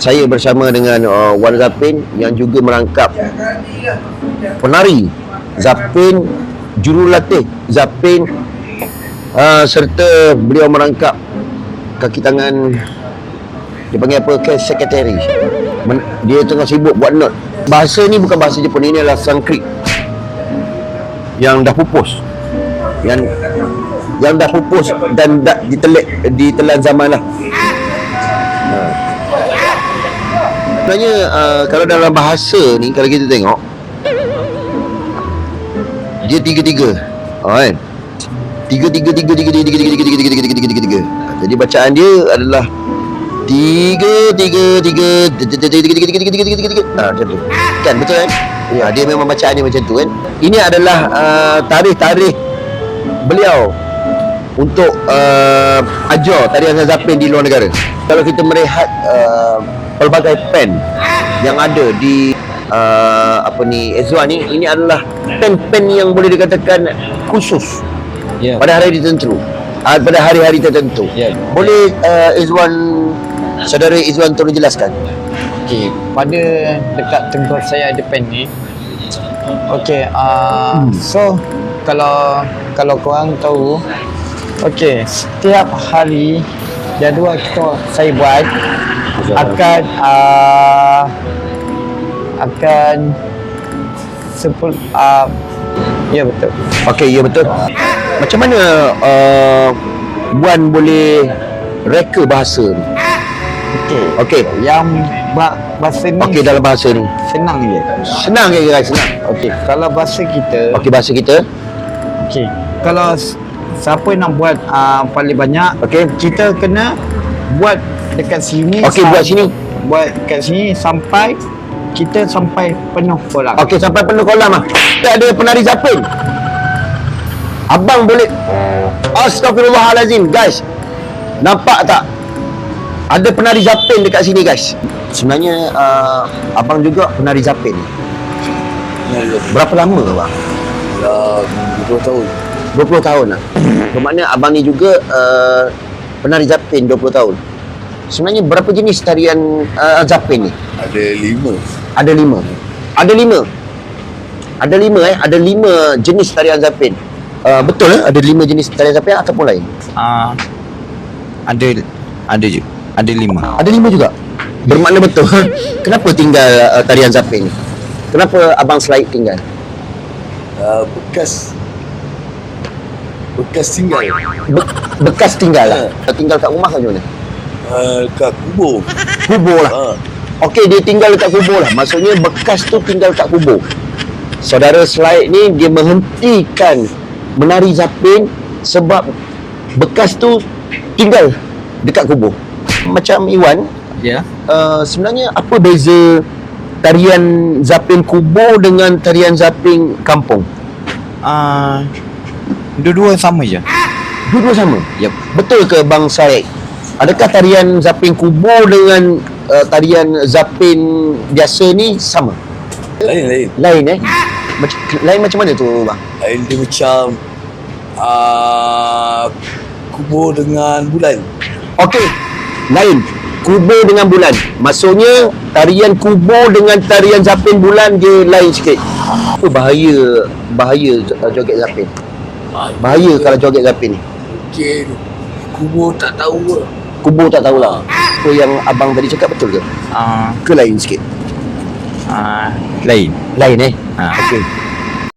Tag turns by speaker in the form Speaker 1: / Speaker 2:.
Speaker 1: saya bersama dengan uh, Wan Zapin yang juga merangkap penari Zapin jurulatih Zapin uh, serta beliau merangkap kaki tangan dia panggil apa case secretary Men- dia tengah sibuk buat note. Bahasa ni bukan bahasa Jepun ini adalah Sanskrit yang dah pupus. Yang yang dah pupus dan dah ditelan ditelan zaman lah sebenarnya uh, kalau dalam bahasa ni kalau kita tengok dia tiga-tiga. Oh, kan? Tiga tiga tiga tiga tiga tiga tiga tiga tiga tiga tiga tiga tiga tiga jadi bacaan dia adalah tiga tiga tiga tiga tiga tiga tiga tiga tiga tiga tiga tiga ah macam tu kan betul kan ya dia memang bacaan dia macam tu kan ini adalah uh, tarikh-tarikh beliau untuk uh, ajar tarian Zapin di luar negara kalau kita melihat uh, pelbagai pen yang ada di uh, apa ni Ezwan ni ini adalah pen-pen yang boleh dikatakan khusus
Speaker 2: Ya.
Speaker 1: pada hari tertentu uh, pada hari-hari tertentu
Speaker 2: Ya.
Speaker 1: boleh uh, Izwan saudara Izwan tolong jelaskan
Speaker 2: Okey, pada dekat tengkor saya ada pen ni. Okey, uh, hmm. so kalau kalau korang tahu okey, setiap hari jadual kita saya buat akan uh, akan sepul uh, ya betul.
Speaker 1: okey ya betul macam mana uh, Wan boleh reka bahasa ni
Speaker 2: Okey.
Speaker 1: okey
Speaker 2: Yang ba- bahasa ni
Speaker 1: okey dalam bahasa ni
Speaker 2: senang je.
Speaker 1: senang ke guys senang
Speaker 2: Okey, kalau bahasa kita
Speaker 1: okey bahasa kita
Speaker 2: Okey. Kalau siapa nak buat uh, paling banyak,
Speaker 1: okey.
Speaker 2: Kita kena buat dekat sini.
Speaker 1: Okey, buat sini.
Speaker 2: Buat dekat sini sampai kita sampai penuh kolam.
Speaker 1: okey sampai penuh kolam ah. Kita ada penari Zapin. Abang boleh Astagfirullahalazim guys. Nampak tak? Ada penari Zapin dekat sini guys. Sebenarnya uh, abang juga penari Zapin. Berapa lama abang?
Speaker 3: Dah 20 tahun
Speaker 1: 20 tahun lah Bermakna abang ni juga uh, Penari Zapin 20 tahun Sebenarnya berapa jenis tarian uh, Zapin ni?
Speaker 3: Ada 5
Speaker 1: Ada lima Ada lima Ada lima eh Ada lima jenis tarian Zapin uh, Betul eh? Ada lima jenis tarian Zapin ataupun lain?
Speaker 2: Uh, ada ada je. Ada lima.
Speaker 1: Ada lima juga? Bermakna betul Kenapa tinggal uh, tarian Zapin ni? Kenapa abang Selaid tinggal?
Speaker 3: uh, Bekas Bekas tinggal.
Speaker 1: Be- bekas tinggal lah? Tinggal kat rumah ke macam mana?
Speaker 3: uh, Kat kubur.
Speaker 1: Kubur lah?
Speaker 3: Uh,
Speaker 1: Okey dia tinggal dekat kubur lah. Maksudnya bekas tu tinggal kat kubur. Saudara Slide ni dia menghentikan menari zapin Sebab bekas tu tinggal dekat kubur. Macam Iwan
Speaker 2: Ya.
Speaker 1: uh, Sebenarnya apa beza tarian zapin kubur dengan tarian zapin kampung?
Speaker 2: Uh, dua-dua sama je.
Speaker 1: Dua-dua sama?
Speaker 2: Yep.
Speaker 1: Betul ke Bang Said? Adakah tarian zapin kubur dengan uh, tarian zapin biasa ni sama?
Speaker 3: Lain-lain
Speaker 1: Lain eh? Macam, lain macam mana tu bang?
Speaker 3: Lain dia macam uh, Kubur dengan bulan
Speaker 1: Okey, lain. Kubur dengan bulan. Maksudnya tarian kubur dengan tarian zapin bulan dia lain sikit. Apa bahaya bahaya uh, joget zapin? Bahaya kalau joget zapin ni.
Speaker 3: Mungkin Kubur tak tahu ke
Speaker 1: Kubur tak tahulah. Apa yang abang tadi cakap betul ke?
Speaker 2: Uh,
Speaker 1: Ke lain sikit?
Speaker 2: uh, lain.
Speaker 1: Lain eh?
Speaker 2: Ha.
Speaker 1: Okey.